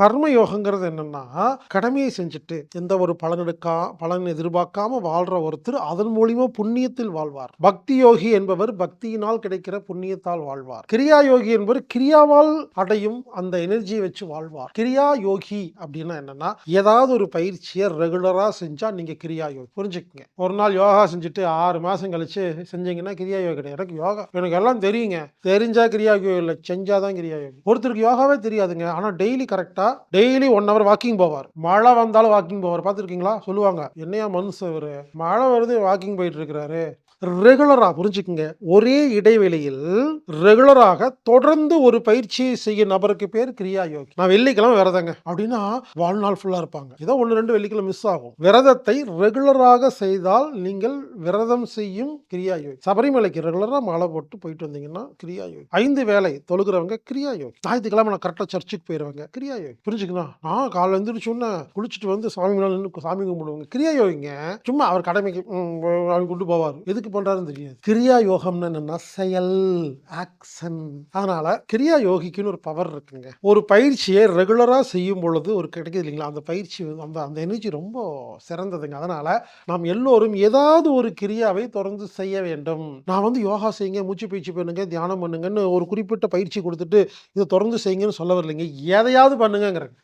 கர்ம யோகங்கிறது என்னன்னா கடமையை செஞ்சுட்டு எந்த ஒரு பலன் எடுக்கா பலன் எதிர்பார்க்காம வாழ்ற ஒருத்தர் அதன் மூலியமா புண்ணியத்தில் வாழ்வார். பக்தி யோகி என்பவர் பக்தியினால் கிடைக்கிற புண்ணியத்தால் வாழ்வார். கிரியா யோகி என்பவர் கிரியாவால் அடையும் அந்த எனர்ஜியை வச்சு வாழ்வார். கிரியா யோகி அப்படின்னா என்னன்னா ஏதாவது ஒரு பயிற்சியை ரெகுலரா செஞ்சா நீங்க கிரியா யோகி புரிஞ்சுக்கங்க. ஒரு நாள் யோகா செஞ்சுட்டு ஆறு மாசம் கழிச்சு செஞ்சீங்கன்னா கிரியா யோகி கிடையாது. எனக்கு யோகா எனக்கு எல்லாம் தெரியுங்க. தெரிஞ்சா கிரியா யோகி இல்லை செஞ்சாதான் கிரியா யோகி ஒருத்தருக்கு யோகாவே தெரியாதுங்க. ஆனா டெய்லி கரெக்டா டெய்லி ஒன் ஹவர் வாக்கிங் போவார். மழை வந்தாலும் வாக்கிங் போவார். பார்த்துருக்கீங்களா? சொல்லுவாங்க என்னையா மனுஷன் இவரு? மழை வருது வாக்கிங் போயிட்டு இருக்கிறாரு ரெகுலரா புரிஞ்சுக்குங்க. ஒரே இடைவெளியில் ரெகுலராக தொடர்ந்து ஒரு பயிற்சி செய்ய நபருக்கு பேர் கிரியா யோகி. நான் வெள்ளிக்கிழமை விரதங்க. அப்படின்னா வாழ்நாள் ஃபுல்லா இருப்பாங்க. ஏதோ ஒன்று ரெண்டு வெள்ளிக்கிழமை மிஸ் ஆகும். விரதத்தை ரெகுலராக செய்தால் நீங்கள் விரதம் செய்யும் கிரியா யோகி. சபரிமலைக்கு ரெகுலராக மாலை போட்டு போயிட்டு வந்தீங்கன்னா கிரியா யோகி. ஐந்து வேலை தொழுகிறவங்க கிரியா யோகி. ஞாயிற்றுக்கிழமை நான் கரெக்டாக சர்ச்சுக்கு போயிடுவாங்க கிரியா யோகி. புரிஞ்சுக்கணும் நான் காலை எழுந்திரிச்சு குளிச்சுட்டு வந்து சாமி முன்னாடி சாமி கும்பிடுவாங்க கிரியா யோகிங்க. சும்மா அவர் கடமைக்கு ம், கொண்டு போவார். எதுக்கு பண்றாருன்னு தெரியாது. கிரியா யோகம்னு என்னன்னா செயல் ஆக்ஷன் அதனால கிரியா யோகிக்குன்னு ஒரு பவர் இருக்குங்க. ஒரு பயிற்சியை ரெகுலராக செய்யும் பொழுது ஒரு கிடைக்குது இல்லைங்களா? அந்த பயிற்சி வந்து அந்த அந்த எனர்ஜி ரொம்ப சிறந்ததுங்க. அதனால நாம் எல்லோரும் ஏதாவது ஒரு கிரியாவை தொடர்ந்து செய்ய வேண்டும். நான் வந்து யோகா செய்யுங்க மூச்சு பயிற்சி பண்ணுங்க தியானம் பண்ணுங்கன்னு ஒரு குறிப்பிட்ட பயிற்சி கொடுத்துட்டு இதை தொடர்ந்து செய்யுங்கன்னு சொல்ல வரலைங்க. எதையாவது பண்ணுங்க. பண்ணுங்கிறேன்